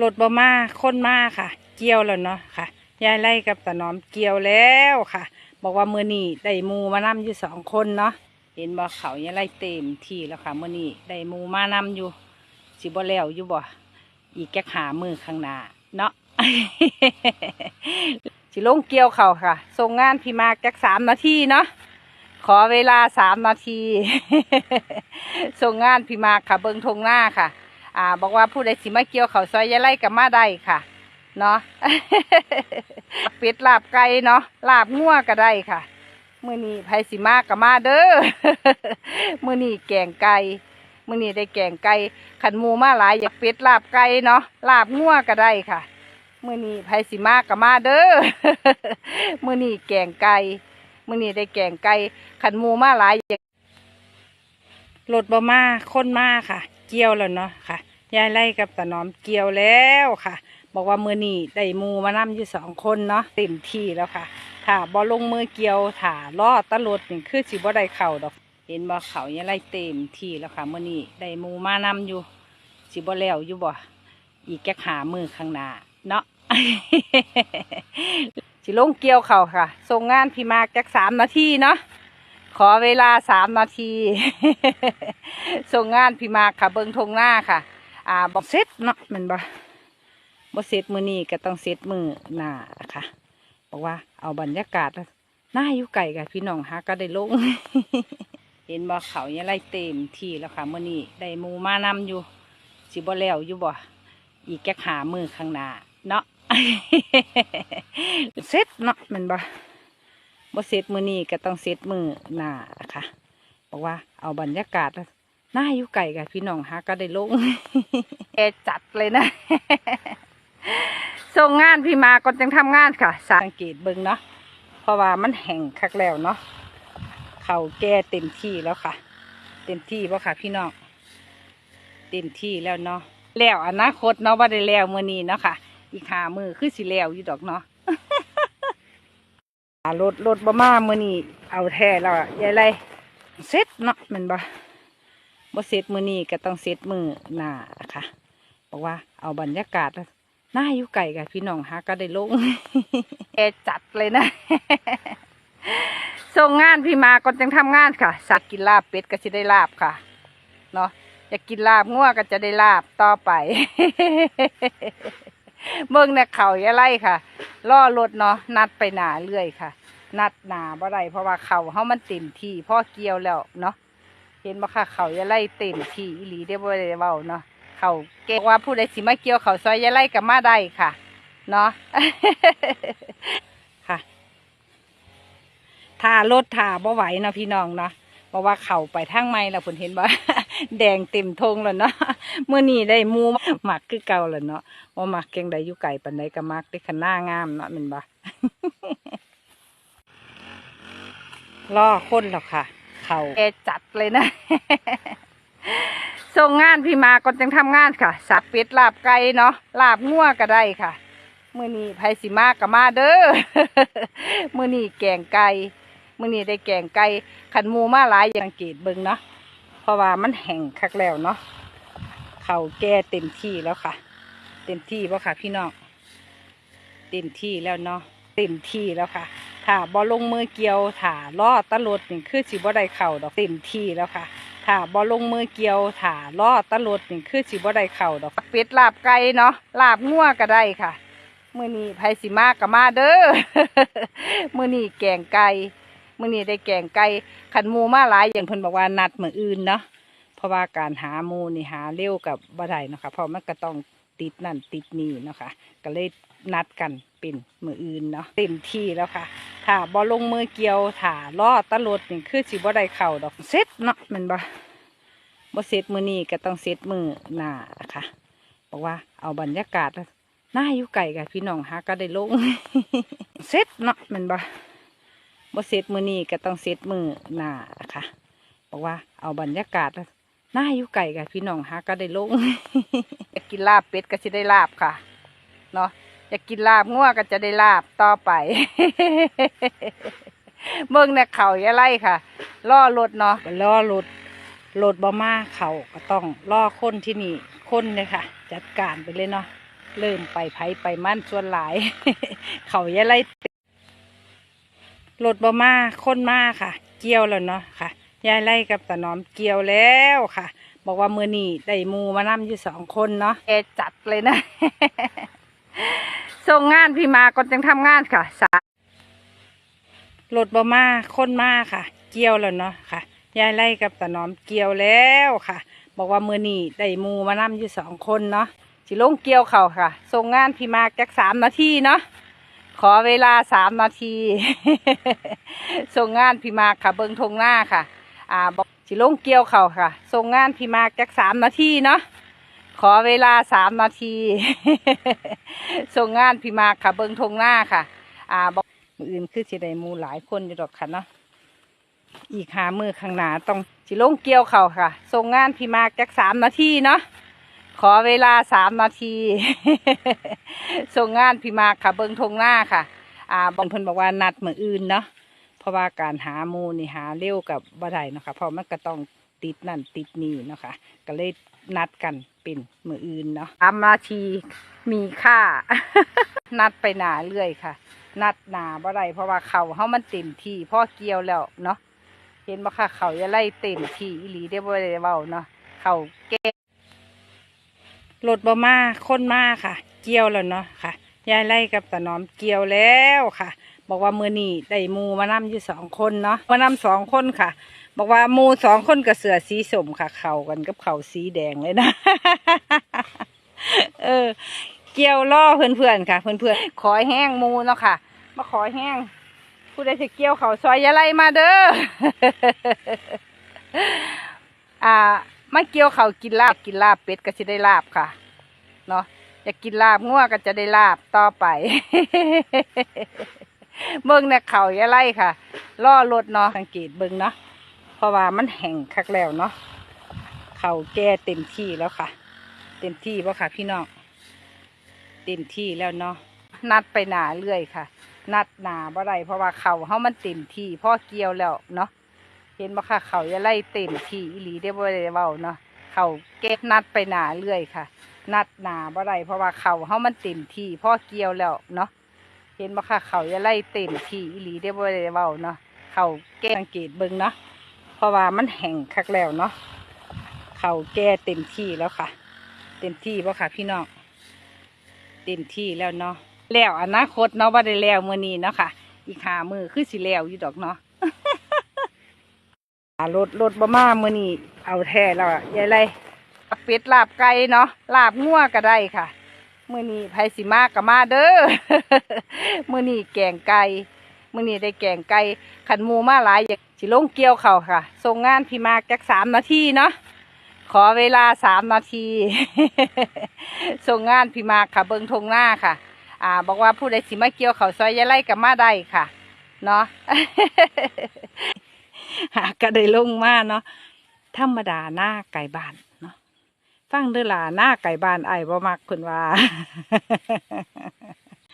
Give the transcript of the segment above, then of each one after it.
รถบ่มาค้นมาค่ะ เกี่ยวแล้วเนาะค่ะยายไล่กับตาน้อมเกี่ยวแล้วค่ะ บอกว่ามือนี้ได้มูมานำอยู่สองคนเนาะเห็นบ่เขายายไล่เต็มที่แล้วค่ะมือนี้ได้มูมานำอยู่สิบ่แล้วอยู่บ่อีกแค่ขามือข้างหน้าเนาะสิลงเกี่ยวเขาค่ะส่งงานพี่มากแค่สามนาทีเนาะขอเวลาสามนาที ส่งงานพี่มากค่ะเบิงทงหน้าค่ะ อ่า บอกว่าผู้ใดสิมาเกี่ยวเขาซอยยายไล่กับมาได้ค่ะ เนาะเป็ดลาบไก่เนาะลาบงัวก็ได้ค่ะมือนี้ไผสิมากับมาเด้อมือนี้แกงไก่มือนี้ได้แกงไก่ขันหมูมาหลายอยากเป็ดลาบไก่เนาะลาบงัวก็ได้ค่ะมือนี้ไผสิมากับมาเด้อมือนี้แกงไก่มือนี้ได้แกงไก่ขันหมูมาหลายอยากรถบ่มาคนมาค่ะ เกี่ยวแล้วเนาะค่ะยายไล่กับตาน้อมเกี่ยวแล้วค่ะ บอกว่ามือนี่ได้มูมานำอยู่สองคนเนาะเต็มที่แล้วค่ะถ้าบ่ลงมือเกี่ยวถ้าล่อตะลดนี่คือสิบ่ได้เข่าดอก เห็นบ่เขายายไล่เต็มที่แล้วค่ะมือนี่ได้มูมานำอยู่สิบ่แล้วอยู่บ่อีกแค่ขามือข้างหน้าเนาะสิลงเกี่ยวเขาค่ะส่งงานพี่มากแค่สามนาทีเนาะ ขอเวลาสามนาที ส่งงานพี่มากค่ะ เบิงทงหน้าค่ะ อ่าบอกเสร็จเนาะมันบ่บ่เสร็จมือนี้ก็ต้องเสร็จมือหน้าค่ะบอกว่าเอาบรรยากาศหน้าอยู่ไก่กับพี่น้องฮะก็ได้ลง เห็นบ่เขายังไล่เต็มที่แล้วค่ะมือนี้ได้มูมานำอยู่สิบ่แล้วอยู่บ่อีกแค่ขามือข้างหน้าเนาะเสร็จเนาะมันบ่ บ่เสร็จมือนี้ก็ต้องเสร็จมือหน้าค่ะบอกว่าเอาบรรยากาศหน้าอยู่ไก่กับพี่น้องฮะก็ได้ลงแอจัดเลยนะส่งงานพี่มาก่อนจังทำงานค่ะ สังเกตเบิ่งเนาะเพราะว่ามันแห้งคักแล้วเนาะเขาแก่เต็มที่แล้วค่ะ เต็มที่บ่ค่ะ พี่น้องเต็มที่แล้วเนาะแล้วอนาคตเนาะว่าได้แล้วมือนี้เนาะค่ะ อีกหามือคือสิแล้วอยู่ดอกเนาะ รถรถบ่มามื้อนี้เอาแท้แล้วยายไรเสร็จเนาะมันบ่บ่เสร็จมื้อนี้ก็ต้องเสร็จมือหน้าค่ะบอกว่าเอาบรรยากาศหน้าอยู่ไก่กับพี่น้องฮะก็ได้ลงแอจัดเลยนะส่งงานพี่มาก่อนจังทำงานค่ะ สักกินลาบเป็ดก็สิได้ลาบค่ะเนาะอยากกินลาบงัวก็จะได้ลาบต่อไป เบิ่งเนี่ยเขาอย่าไล่ค่ะล่อรถเนาะนัดไปหนาเรื่อยค่ะ นัดหนาบ่ได้เพราะว่าเขาเฮามันเต็มที่พ่อเกี่ยวแล้วเนาะเห็นบ่ค่ะเขาอย่าไล่เต็มที่อีหลีได้บ่ได้เว้าเนาะเขาเก่งว่าผู้ใดสิมาเกี่ยวเขาซอยอย่าไล่ก็มาได้ค่ะ เนาะค่ะถ้ารถถ้าบ่ไหวเนาะพี่น้องเนาะ เพราะว่าเข่าไปทางไม่แล้วผลเห็นว่าแดงเต็มทงแล้วเนาะเมื่อนี้ได้มูหมักคือเก่าแล้วเนาะว่าหมักเก่งใดยู่ไก่ปันใดก็มักได้ขนหน้างามเนาะมันบ่ล่อค้นแล้วค่ะ เขาแกจัดเลยนะ ส่งงานพี่มาก่อนจังทำงานค่ะ สับเป็ดลาบไก่เนาะลาบงัวก็ได้ค่ะ มื้อนี้ไผสิมาก็มาเด้อ มื้อนี้แกงไก่ มื้อนี้ได้แกงไก่ขันมูมาหลายอย่างเกตเบิงเนาะเพราะว่ามันแห้งคักแล้วเนาะเขาแก่เต็มที่แล้วค่ะ เต็มที่บ่ค่ะพี่น้องเต็มที่แล้วเนาะเต็มที่แล้วค่ะถ้าบ่ลงมือเกี่ยวถ้าล่อตะลดนี่คือสิบ่ได้เข่าดอกเต็มที่แล้วค่ะถ้าบ่ลงมือเกี่ยวถ้าล่อตะลดนี่คือสิบ่ได้เข่าดอกเป็ดลาบไก่เนาะลาบงัวก็ได้ค่ะ มือนี้ไผสิมาก็มาเด้อมือนี้แกงไก่ มื้อนี้ได้แกงไก่ขันมูมาหลายอย่างเพิ่นบอกว่านัดมืออื่นเนาะเพราะว่าการหามูนี่หาเร็วกับบ่ได้เนาะค่ะเพราะมันก็ต้องติดนั่นติดนี่เนาะค่ะก็เลยนัดกันเป็นมืออื่นเนาะเต็มที่แล้วค่ะถ้าบ่ลงมือเกี่ยวถ้าล่อตะลดนี่คือสิบ่ได้เข่าดอกเสร็จเนาะมันบ่บ่เสร็จมือนี้ก็ต้องเสร็จมือหน้าค่ะบอกว่าเอาบรรยากาศหน้าอยู่ไก่กับพี่น้องฮะก็ได้ลงเสร็จเนาะมันบ่ บ่เสร็จมือนี้ก็ต้องเสร็จมือหน้าค่ะบอกว่าเอาบรรยากาศหน้าอยู่ไก่กับพี่น้องฮะก็ได้ลงอยากกินลาบเป็ดก็สิได้ลาบค่ะเนาะอยากกินลาบงัวก็จะได้ลาบต่อไปเบิ่งเนี่ยเขาอย่าไล่ค่ะล่อรถเนาะล่อรถรถบ่มาเขาก็ต้องล่อคนที่นี่คนเลยค่ะ จัดการไปเลยเนาะเริ่มไปไผไปมั่นส่วนหลาย เขาอยะไร รถบ่มาคนมาค่ะ เกี่ยวแล้วเนาะค่ะยายไล่กับตาน้อมเกี่ยวแล้วค่ะ บอกว่ามือนี่ได้มูมานํอยู่สองคนเนาะแกจัดเลยนะ ส่งงานพี่มาก่อนจังทำงานค่ะสารถบ่มาคนมาค่ะ เกี่ยวแล้วเนาะค่ะยายไล่กับตาน้อมเกี่ยวแล้วค่ะ บอกว่ามือนี่ได้มูมานํอยู่สองคนเนาะสิลงเกี่ยวเขาค่ะส่งงานพี่มาจักสามนาทีเนาะ ขอเวลาสามนาที ส่งงานพี่มาค่ะ เบิงทงหน้าค่ะ อ่าบอกสิลงเกี่ยวเขาค่ะ ส่งงานพี่มาจักสามนาทีเนาะขอเวลาสามนาที ส่งงานพี่มาค่ะ เบิงทงหน้าค่ะ อ่าบอกอื่นคือสิได้มูหลายคนอยู่ดอกค่ะเนาะอีกหามือข้างหน้าต้องสิลงเกี่ยวเขาค่ะ ส่งงานพี่มาจักสามนาทีเนาะขอเวลาสามนาที ส่งงานพี่มาค่ะ เบิงทงหน้าค่ะ อ่าบอกเพิ่นบอกว่านัดมืออื่นเนาะเพราะว่าการหาหมูนี่หาเร็วกับบ่ได้เนาะคะเพราะมันก็ต้องติดนั่นติดนี่เนาะค่ะก็เลยนัดกันเป็นมืออื่นเนาะสามาทีมีค่า นัดไปหนาเรื่อยค่ะ นัดหนาบ่ได้เพราะว่าเขาเฮามันเต็มที่พ่อเกี่ยวแล้วเนาะเห็นบ่ค่ะเขาจะไล่เต็มที่อีหลีได้บ่ได้เว้าเนาะเขาแก้รถบ่มาคนมาค่ะ เกี่ยวแล้วเนาะค่ะยายไล่กับตาน้อมเกี่ยวแล้วค่ะ บอกว่ามือนี่ได้มูมานํอยู่สองคนเนาะมานํสองคนค่ะ บอกว่ามูสองคนกับเสือสีสมค่ะ เข่ากันกับเข่าสีแดงเลยนะ เออ เกี่ยวล่อเพื่อนๆค่ะ เพื่อนๆขอแห้งมูเนาะค่ะ มาขอแห้งผู้ใดจะเกี่ยวเขาซอยยาไรมาเด้ออ่ามาเกี่ยวเขากินลาบกินลาบเป็ดก็จะได้ลาบค่ะ เนาะ อยากกินลาบงัวก็จะได้ลาบต่อไป เบิ่งเนี่ยเขาอย่าไล่ค่ะล่อรถเนาะสังเกตเบิ่งเนาะเพราะว่ามันแห้งคักแล้วเนาะเขาแก่เต็มที่แล้วค่ะ เต็มที่ป่ะค่ะ พี่น้องเต็มที่แล้วเนาะนัดไปหนาเรื่อยค่ะ นัดหนาบ่ได้เพราะว่าเขาเฮามันเต็มที่พ่อเกี่ยวแล้วเนาะเห็นบ่ค่ะเขาอย่าไล่เต็มที่อีหลีได้บ่ได้เว้าเนาะ เขาเก็บนัดไปหนาเรื่อยค่ะ นัดหนาบ่ได้เพราะว่าเขาเฮามันเต็มที่พ่อเกี่ยวแล้วเนาะเห็นบ่ค่ะ เขาจะไล่เต็มที่อีหลีได้บ่ได้เว้าเนาะเขาแก้สังเกตเบิ่งเนาะเพราะว่ามันแห้งคักแล้วเนาะเขาแก้เต็มที่แล้วค่ะ เต็มที่บ่ค่ะ พี่น้องเต็มที่แล้วเนาะแล้วอนาคตเนาะว่าได้แล้วมื้อนี้เนาะค่ะ อีกหามือคือสิแล้วอยู่ดอกเนาะรถรถบ่มามื้อนี้ เอาแท้แล้วอะยายไรลาบเป็ดลาบไก่เนาะลาบงัวก็ได้ค่ะมื่อนี้ไผสิมาก็มาเด้อมื่อนี้แกงไก่มื่อนี้ได้แกงไก่ขันมูมาหลายอยากสิลงเกี่ยวเขาค่ะส่งงานพี่มาจักสามนาทีเนาะขอเวลาสามนาทีส่งงานพี่มาค่ะเบิงทงหน้าค่ะ อ่า บอกว่าผู้ใดสิมาเกี่ยวเขาซอยยะไล่กับมาได้ค่ะ เนาะก็ได้ลงมาเนาะ ธรรมดาหน้าไก่บ้านเนาะฟังเด้อล่ะหน้าไก่บ้านไอ้บ่มักเพิ่นว่า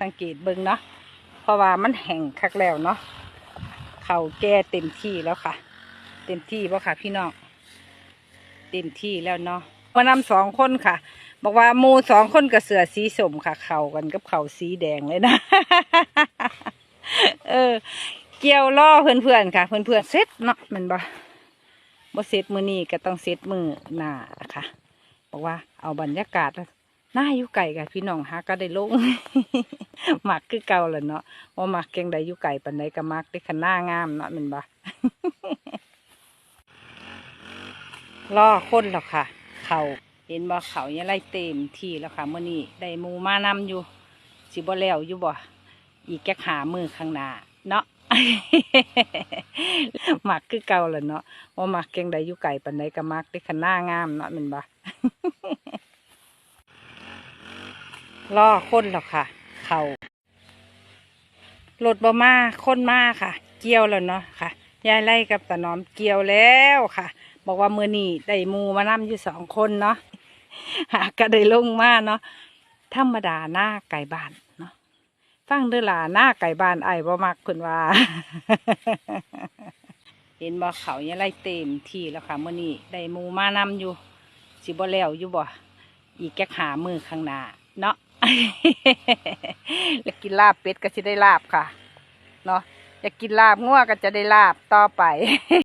สังเกตเบิ่งเนาะเพราะว่ามันแห้งคักแล้วเนาะเขาแก่เต็มที่แล้วค่ะ เต็มที่บ่ค่ะ พี่น้องเต็มที่แล้วเนาะมานำสองคนค่ะ บอกว่ามูสองคนกับเสือสีสมค่ะ เข่ากันกับเข่าสีแดงเลยนะ เออ เกี่ยวล่อเพื่อนๆค่ะ เพื่อนๆเสร็จเนาะมันบ่ บ่เสร็จมือนี้ก็ต้องเสร็จมือหน้าค่ะบอกว่าเอาบรรยากาศหน้าอยู่ไก่กับพี่น้องฮะก็ได้ลงหมักคือเก่าแหละเนาะว่าหมักเก่งใดอยู่ไก่ปันใดก็มักได้ขน้างามเนาะมันบ่ล่อคนแล้วค่ะ เขาเห็นบ่เขายังไล่เต็มที่แล้วค่ะมื่อนี้ได้มูมานำอยู่สิบ่แล้วอยู่บ่อีกแค่หามือข้างหน้า หมักคือเก่าแหละเนาะว่าหมักเก่งใดอยู่ไก่ปันใดก็มักได้ขน้างามเนาะมันบ่ล่อค้นแล้วค่ะ เขารถบ่มาค้นมาค่ะ เกี่ยวแล้วเนาะค่ะยายไล่กับตาน้อมเกี่ยวแล้วค่ะ บอกว่ามือนี่ได้มูมานํอยู่สองคนเนาะหาก็ได้ลงมาเนาะธรรมดาหน้าไก่บ้าน ฟังเด้อล่ะหน้าไก่บ้านไอ้บ่มักเพิ่นว่า เห็นบ่เขายังไล่เต็มที่แล้วค่ะเมื้อนี้ได้หมูมานำอยู่ สิบ่แล้วอยู่บ่อีกแค่หามือข้างหน้าเนาะ อยากกินลาบเป็ดก็จะได้ลาบค่ะ เนาะอยากกินลาบงัวก็จะได้ลาบต่อไป